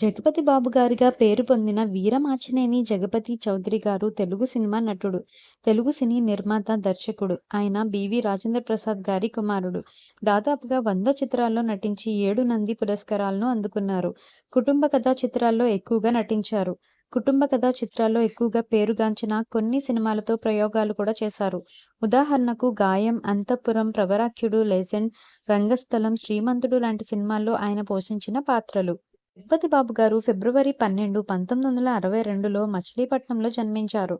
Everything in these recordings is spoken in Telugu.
జగపతి బాబు గారిగా పేరు పొందిన వీరమాచినేని జగపతి చౌదరి గారు తెలుగు సినిమా నటుడు. తెలుగు సినీ నిర్మాత, దర్శకుడు. ఆయన బివి రాజేంద్ర ప్రసాద్ గారి కుమారుడు. దాదాపుగా వంద చిత్రాల్లో నటించి ఏడు నంది పురస్కారాలను అందుకున్నారు. కుటుంబ కథా చిత్రాల్లో ఎక్కువగా నటించారు. కుటుంబ కథా చిత్రాల్లో ఎక్కువగా పేరుగాంచిన కొన్ని సినిమాలతో ప్రయోగాలు కూడా చేశారు. ఉదాహరణకు గాయం, అంతఃపురం, ప్రవరాఖ్యుడు, లెజెండ్, రంగస్థలం, శ్రీమంతుడు లాంటి సినిమాల్లో ఆయన పోషించిన పాత్రలు. జగపతి బాబు గారు ఫిబ్రవరి పన్నెండు, పంతొమ్మిది వందల అరవై రెండులో మచిలీపట్నంలో జన్మించారు.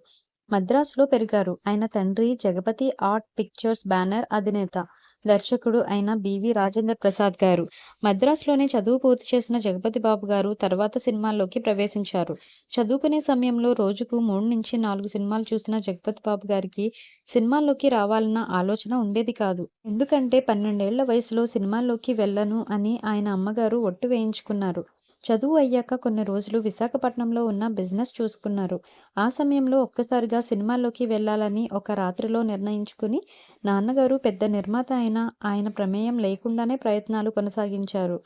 మద్రాసులో పెరిగారు. ఆయన తండ్రి జగపతి ఆర్ట్ పిక్చర్స్ బ్యానర్ అధినేత, దర్శకుడు అయిన బివి రాజేంద్ర ప్రసాద్ గారు. మద్రాసులోనే చదువు పూర్తి చేసిన జగపతి బాబు గారు తర్వాత సినిమాల్లోకి ప్రవేశించారు. చదువుకునే సమయంలో రోజుకు మూడు నుంచి నాలుగు సినిమాలు చూసిన జగపతి బాబు గారికి సినిమాల్లోకి రావాలన్న ఆలోచన ఉండేది కాదు. ఎందుకంటే పన్నెండేళ్ళ వయసులో సినిమాల్లోకి వెళ్ళను అని ఆయన అమ్మగారు ఒట్టు వేయించుకున్నారు. చదువు అయ్యాక కొన్ని రోజులు విశాఖపట్నంలో ఉన్న బిజినెస్ చూసుకున్నారు. ఆ సమయంలో ఒక్కసారిగా సినిమాల్లోకి వెళ్ళాలని ఒక రాత్రిలో నిర్ణయించుకుని నాన్నగారు పెద్ద నిర్మాత అయినా ఆయన ప్రమేయం లేకుండానే ప్రయత్నాలు కొనసాగించారు.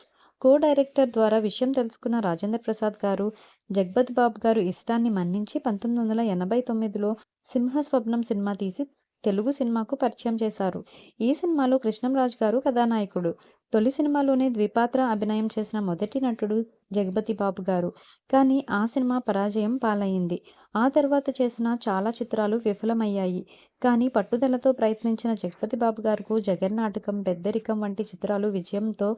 కో డైరెక్టర్ ద్వారా విషయం తెలుసుకున్న రాజేంద్ర ప్రసాద్ గారు జగపతి బాబు గారు ఇష్టాన్ని మన్నించి పంతొమ్మిది వందల ఎనభై తొమ్మిదిలో సింహస్వప్నం సినిమా తీసి తెలుగు సినిమాకు పరిచయం చేశారు. ఈ సినిమాలో కృష్ణంరాజు గారు కథానాయకుడు. తొలి సినిమాలోనే ద్విపాత్ర అభినయం చేసిన మొదటి నటుడు జగపతి బాబు గారు. కానీ ఆ సినిమా పరాజయం పాలైంది. ఆ తర్వాత చేసిన చాలా చిత్రాలు విఫలమయ్యాయి. కానీ పట్టుదలతో ప్రయత్నించిన జగపతి బాబు గారుకు జగన్నాటకం, పెద్దరికం వంటి చిత్రాలు విజయంతో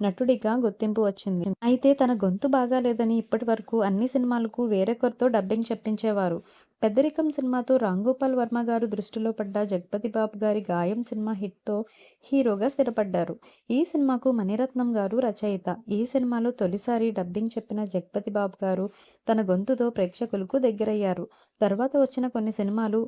నటుడిగా గుర్తింపు వచ్చింది. అయితే తన గొంతు బాగాలేదని ఇప్పటి వరకు అన్ని సినిమాలకు వేరొకరితో డబ్బింగ్ చెప్పించేవారు. పెద్దరికం సినిమాతో రాంగోపాల్ వర్మ గారు దృష్టిలో పడ్డ జగపతి బాబు గారి గాయం సినిమా హిట్తో హీరోగా స్థిరపడ్డారు. ఈ సినిమాకు మణిరత్నం గారు రచయిత. ఈ సినిమాలో తొలిసారి డబ్బింగ్ చెప్పిన జగపతి బాబు గారు తన గొంతుతో ప్రేక్షకులకు దగ్గరయ్యారు. తర్వాత వచ్చిన కొన్ని సినిమాలు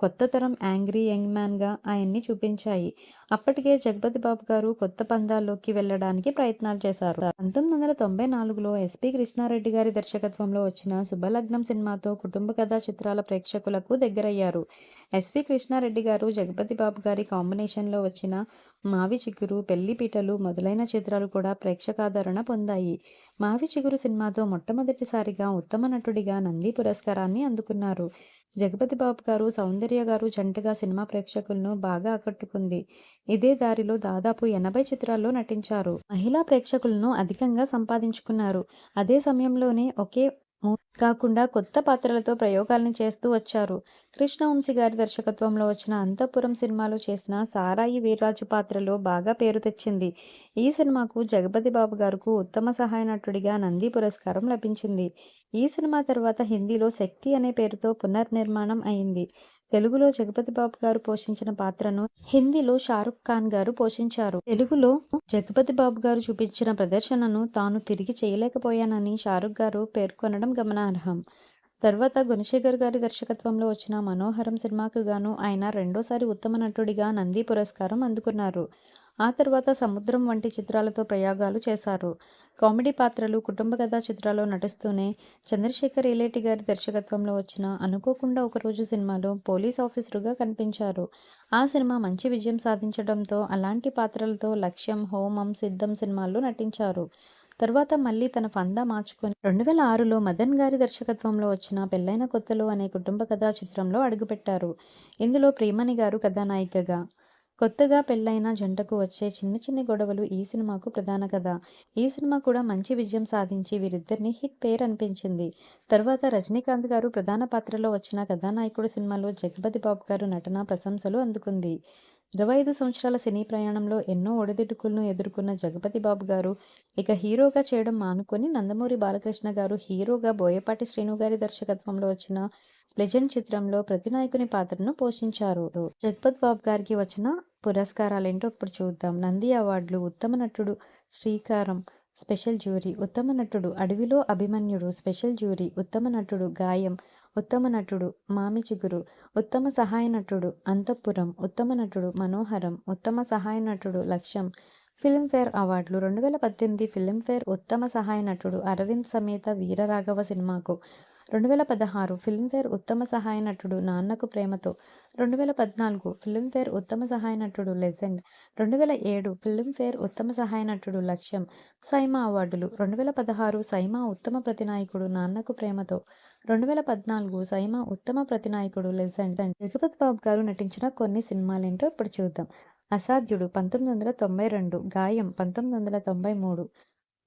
కొత్త తరం యాంగ్రీ యంగ్ మ్యాన్గా ఆయన్ని చూపించాయి. అప్పటికే జగపతి బాబు గారు కొత్త పందాల్లోకి వెళ్ళడానికి ప్రయత్నాలు చేశారు. పంతొమ్మిది వందల తొంభై నాలుగులో ఎస్పి కృష్ణారెడ్డి గారి దర్శకత్వంలో వచ్చిన శుభలగ్నం సినిమాతో కుటుంబ కథా చిత్రాల ప్రేక్షకులకు దగ్గరయ్యారు. ఎస్పి కృష్ణారెడ్డి గారు, జగపతి బాబు గారి కాంబినేషన్లో వచ్చిన మావి చిగురు, పెళ్ళిపీటలు మొదలైన చిత్రాలు కూడా ప్రేక్షకాదరణ పొందాయి. మావి చిగురు సినిమాతో మొట్టమొదటిసారిగా ఉత్తమ నటుడిగా నంది పురస్కారాన్ని అందుకున్నారు. జగపతి బాబు గారు, సౌందర్య గారు జంటగా సినిమా ప్రేక్షకులను బాగా ఆకట్టుకుంది. ఇదే దారిలో దాదాపు ఎనభై చిత్రాల్లో నటించారు. మహిళా ప్రేక్షకులను అధికంగా సంపాదించుకున్నారు. అదే సమయంలోనే ఒకే కాకుండా కొత్త పాత్రలతో ప్రయోగాల్ని చేస్తూ వచ్చారు. కృష్ణవంశీ గారి దర్శకత్వంలో వచ్చిన అంతఃపురం సినిమాలో చేసిన సారాయి వీర్రాజు పాత్రలో బాగా పేరు తెచ్చింది. ఈ సినిమాకు జగపతి బాబు గారుకు ఉత్తమ సహాయ నటుడిగా నంది పురస్కారం లభించింది. ఈ సినిమా తర్వాత హిందీలో శక్తి అనే పేరుతో పునర్నిర్మాణం అయింది. తెలుగులో జగపతి బాబు గారు పోషించిన పాత్రను హిందీలో షారుఖ్ ఖాన్ గారు పోషించారు. తెలుగులో జగపతి బాబు గారు చూపించిన ప్రదర్శనను తాను తిరిగి చేయలేకపోయానని షారుఖ్ గారు పేర్కొనడం గమనార్హం. తర్వాత గుణశేఖర్ గారి దర్శకత్వంలో వచ్చిన మనోహరం సినిమాకు గాను ఆయన రెండోసారి ఉత్తమ నటుడిగా నంది పురస్కారం అందుకున్నారు. ఆ తర్వాత సముద్రం వంటి చిత్రాలతో ప్రయోగాలు చేశారు. కామెడీ పాత్రలు, కుటుంబ కథా చిత్రాల్లో నటిస్తూనే చంద్రశేఖర్ ఏలేటి గారి దర్శకత్వంలో వచ్చిన అనుకోకుండా ఒకరోజు సినిమాలో పోలీస్ ఆఫీసరుగా కనిపించారు. ఆ సినిమా మంచి విజయం సాధించడంతో అలాంటి పాత్రలతో లక్ష్యం, హోమం, సిద్ధం సినిమాల్లో నటించారు. తర్వాత మళ్ళీ తన ఫందా మార్చుకుని రెండు వేల ఆరులో మదన్ గారి దర్శకత్వంలో వచ్చిన పెళ్ళైన కొత్తలో అనే కుటుంబ కథా చిత్రంలో అడుగుపెట్టారు. ఇందులో ప్రేమణి గారు కథానాయికగా. కొత్తగా పెళ్ళైన జంటకు వచ్చే చిన్న చిన్న గొడవలు ఈ సినిమాకు ప్రధాన కథ. ఈ సినిమా కూడా మంచి విజయం సాధించి వీరిద్దరిని హిట్ పేరు అనిపించింది. తర్వాత రజనీకాంత్ గారు ప్రధాన పాత్రలో వచ్చిన కథానాయకుడు సినిమాలో జగపతి బాబు గారు నటన ప్రశంసలు అందుకుంది. ఇరవై ఐదు సంవత్సరాల సినీ ప్రయాణంలో ఎన్నో ఒడిదుడుకులను ఎదుర్కొన్న జగపతి బాబు గారు ఇక హీరోగా చేయడం మానుకొని నందమూరి బాలకృష్ణ గారు హీరోగా బోయపాటి శ్రీను గారి దర్శకత్వంలో వచ్చిన లెజెండ్ చిత్రంలో ప్రతినాయకుని పాత్రను పోషించారు. జగపతి బాబు గారికి వచ్చిన పురస్కారాలేంటో ఇప్పుడు చూద్దాం. నంది అవార్డులు ఉత్తమ నటుడు శ్రీకారం స్పెషల్ జ్యూరీ ఉత్తమ నటుడు అడవిలో అభిమన్యుడు స్పెషల్ జ్యూరీ ఉత్తమ నటుడు గాయం ఉత్తమ నటుడు మామి చిగురు ఉత్తమ సహాయ నటుడు అంతఃపురం ఉత్తమ నటుడు మనోహరం ఉత్తమ సహాయ నటుడు లక్ష్యం ఫిల్మ్ఫేర్ అవార్డులు రెండు వేల పద్దెనిమిది ఫిల్మ్ఫేర్ ఉత్తమ సహాయ నటుడు అరవింద్ సమేత వీరరాఘవ సినిమాకు రెండు వేల పదహారు ఫిల్మ్ఫేర్ ఉత్తమ సహాయ నటుడు నాన్నకు ప్రేమతో రెండు వేల పద్నాలుగు ఫిల్మ్ఫేర్ ఉత్తమ సహాయ నటుడు లెజెండ్ రెండు వేల ఏడు ఫిల్మ్ఫేర్ ఉత్తమ సహాయ నటుడు లక్ష్యం సైమా అవార్డులు రెండు వేల పదహారు సైమా ఉత్తమ ప్రతినాయకుడు నాన్నకు ప్రేమతో రెండు వేల పద్నాలుగు సైమా ఉత్తమ ప్రతినాయకుడు లెజెండ్. జగపతి బాబు గారు నటించిన కొన్ని సినిమాలేంటో ఇప్పుడు చూద్దాం. అసాధ్యుడు పంతొమ్మిది వందల తొంభై రెండు గాయం పంతొమ్మిది వందల తొంభై మూడు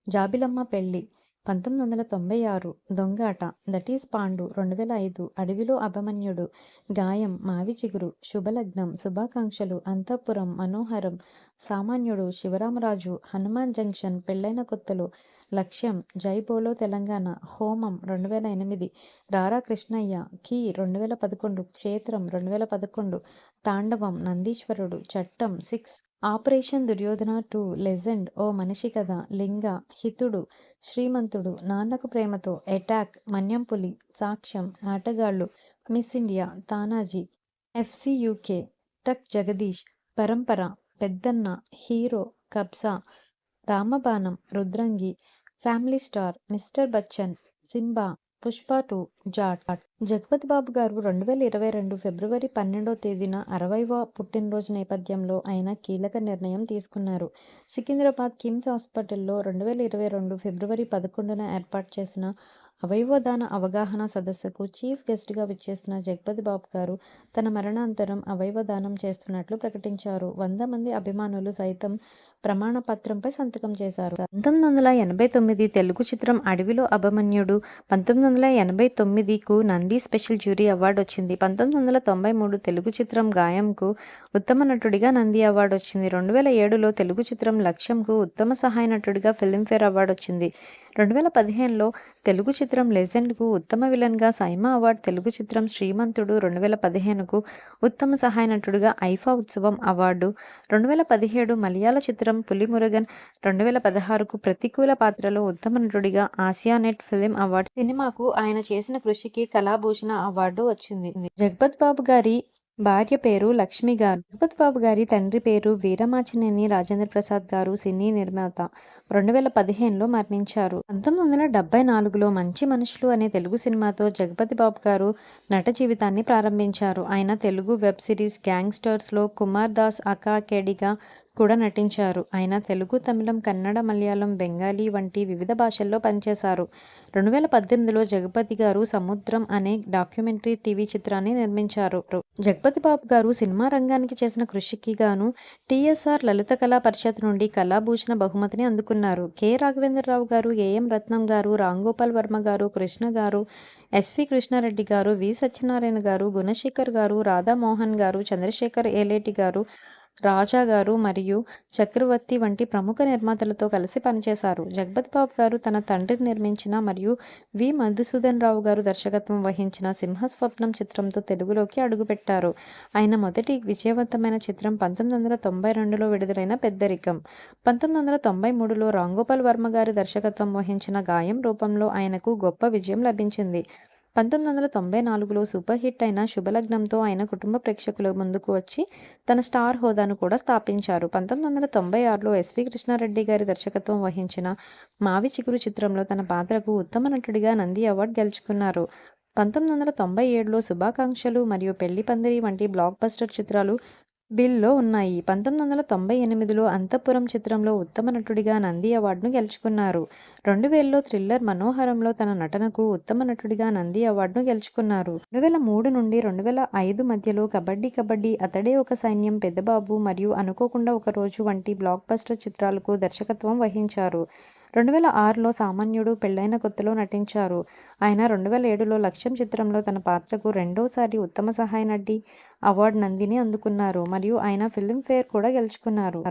జాబిలమ్మ పెళ్ళి పంతొమ్మిది వందల తొంభై ఆరు దొంగాట దట్ ఈస్ పాండు రెండు వేల ఐదు అడవిలో అభిమన్యుడు గాయం మావి చిగురు శుభలగ్నం శుభాకాంక్షలు అంతఃపురం మనోహరం సామాన్యుడు శివరామరాజు హనుమాన్ జంక్షన్ పెళ్ళైన కొత్తలు లక్ష్యం జై బోలో తెలంగాణ హోమం రెండు వేల ఎనిమిది రారా కృష్ణయ్య కీ రెండు వేల పదకొండు క్షేత్రం రెండు వేల పదకొండు తాండవం నందీశ్వరుడు చట్టం six operation Duryodhana two legend ఓ మనిషి కథ లింగ హితుడు శ్రీమంతుడు నాన్నకు ప్రేమతో అటాక్ మన్యంపులి సాక్ష్యం ఆటగాళ్ళు miss India Tanhaji FC UK tuck Jagadish పరంపర పెద్దన్న hero Kabzaa రామబాణం Rudrangi family star mister Bachchan Simba Pushpa two Jaat Jagapathi Babu garu రెండు వేల ఇరవై రెండు ఫిబ్రవరి పన్నెండో తేదీన అరవైవ పుట్టినరోజు నేపథ్యంలో ఆయన కీలక నిర్ణయం తీసుకున్నారు. సికింద్రాబాద్ కిమ్స్ హాస్పిటల్లో రెండు వేల ఇరవై రెండు ఫిబ్రవరి పదకొండున ఏర్పాటు చేసిన అవయవదాన అవగాహన సదస్సుకు చీఫ్ గెస్ట్గా విచ్చేసిన జగపతి బాబు గారు తన మరణాంతరం అవయవదానం చేస్తున్నట్లు ప్రకటించారు. వంద మంది అభిమానులు సైతం ప్రమాణ పత్రంపై సంతకం చేశారు. పంతొమ్మిది వందల ఎనభై తొమ్మిది తెలుగు చిత్రం అడవిలో అభిమన్యుడు. పంతొమ్మిది వందల ఎనభై తొమ్మిదికు నంది స్పెషల్ జ్యూరీ అవార్డు వచ్చింది. పంతొమ్మిది వందల తొంభై మూడు తెలుగు చిత్రం గాయంకు ఉత్తమ నటుడిగా నంది అవార్డు వచ్చింది. రెండు వేల ఏడులో తెలుగు చిత్రం లక్ష్యంకు ఉత్తమ సహాయ నటుడిగా ఫిల్మ్ఫేర్ అవార్డు వచ్చింది. రెండు వేల పదిహేనులో తెలుగు చిత్రం లెజెండ్కు ఉత్తమ విలన్గా సైమా అవార్డు తెలుగు చిత్రం శ్రీమంతుడు. రెండు వేల పదిహేనుకు ఉత్తమ సహాయ నటుడిగా ఐఫా ఉత్సవం అవార్డు. రెండు వేల పదిహేడు మలయాళ చిత్రం పులిమురుగన్ రెండు వేల పదహారుకు ప్రతికూల పాత్రలో ఉత్తమ నటుడిగా ఆసియా నెట్ ఫిలిం అవార్డు సినిమాకు ఆయన చేసిన కృషికి కళాభూషణ అవార్డు వచ్చింది. జగపత్ బాబు గారి భార్య పేరు లక్ష్మి గారు. జగపతి బాబు గారి తండ్రి పేరు వీరమాచినేని రాజేంద్ర ప్రసాద్ గారు సినీ నిర్మాత. రెండు వేల పదిహేనులో మరణించారు. పంతొమ్మిది వందల డెబ్బై నాలుగులో మంచి మనుషులు అనే తెలుగు సినిమాతో జగపతి బాబు గారు నట జీవితాన్ని ప్రారంభించారు. ఆయన తెలుగు వెబ్ సిరీస్ గ్యాంగ్స్టర్స్లో కుమార్ దాస్ అకాకేడిగా కూడా నటించారు. ఆయన తెలుగు తమిళం కన్నడ మలయాళం బెంగాలీ వంటి వివిధ భాషల్లో పనిచేశారు. రెండు వేల పద్దెనిమిదిలో జగపతి గారు సముద్రం అనే డాక్యుమెంటరీ టీవీ చిత్రాన్ని నిర్మించారు. జగపతి బాబు గారు సినిమా రంగానికి చేసిన కృషికి గాను టీఎస్ఆర్ లలిత కళా పరిషత్ నుండి కళాభూషణ బహుమతిని అందుకున్నారు. కె. రాఘవేంద్రరావు గారు ఏఎం రత్నం గారు రాంగోపాల్ వర్మ గారు కృష్ణ గారు ఎస్వి కృష్ణారెడ్డి గారు వి. సత్యనారాయణ గారు గుణశేఖర్ గారు రాధామోహన్ గారు చంద్రశేఖర్ ఏలేటి గారు రాజా గారు మరియు చక్రవర్తి వంటి ప్రముఖ నిర్మాతలతో కలిసి పనిచేశారు. జగపతి బాబు గారు తన తండ్రి నిర్మించిన మరియు వి. మధుసూదన్ రావు గారు దర్శకత్వం వహించిన సింహస్వప్నం చిత్రంతో తెలుగులోకి అడుగుపెట్టారు. ఆయన మొదటి విజయవంతమైన చిత్రం పంతొమ్మిది వందల తొంభై రెండులో విడుదలైన పెద్దరికం. పంతొమ్మిది వందల తొంభై మూడులో రాంగోపాల్ వర్మ గారి దర్శకత్వం వహించిన గాయం రూపంలో ఆయనకు గొప్ప విజయం లభించింది. పంతొమ్మిది వందల తొంభై నాలుగులో సూపర్ హిట్ అయిన శుభలగ్నంతో ఆయన కుటుంబ ప్రేక్షకుల ముందుకు వచ్చి తన స్టార్ హోదాను కూడా స్థాపించారు. పంతొమ్మిది వందల తొంభై ఆరులో ఎస్వి కృష్ణారెడ్డి గారి దర్శకత్వం వహించిన మావి చిగురు చిత్రంలో తన పాత్రకు ఉత్తమ నటుడిగా నంది అవార్డు గెలుచుకున్నారు. పంతొమ్మిది వందల తొంభై ఏడులో శుభాకాంక్షలు మరియు పెళ్ళి పందిరి వంటి బ్లాక్ బస్టర్ చిత్రాలు బిల్లో ఉన్నాయి. పంతొమ్మిది వందల తొంభై ఎనిమిదిలో అంతఃపురం చిత్రంలో ఉత్తమ నటుడిగా నంది అవార్డును గెలుచుకున్నారు. రెండు వేలలో థ్రిల్లర్ మనోహరంలో తన నటనకు ఉత్తమ నటుడిగా నంది అవార్డును గెలుచుకున్నారు. రెండు వేల మూడు నుండి రెండు వేల ఐదు మధ్యలో కబడ్డీ కబడ్డీ అతడే ఒక సైన్యం పెద్దబాబు మరియు అనుకోకుండా ఒక రోజు వంటి బ్లాక్ బస్టర్ చిత్రాలకు దర్శకత్వం వహించారు. రెండు వేల ఆరులో సామాన్యుడు పెళ్ళైన కొత్తలో నటించారు. ఆయన రెండు వేల ఏడులో లక్ష్యం చిత్రంలో తన పాత్రకు రెండోసారి ఉత్తమ సహాయ నటి అవార్డు నందిని అందుకున్నారు. మరియు ఆయన ఫిల్మ్ఫేర్ కూడా గెలుచుకున్నారు.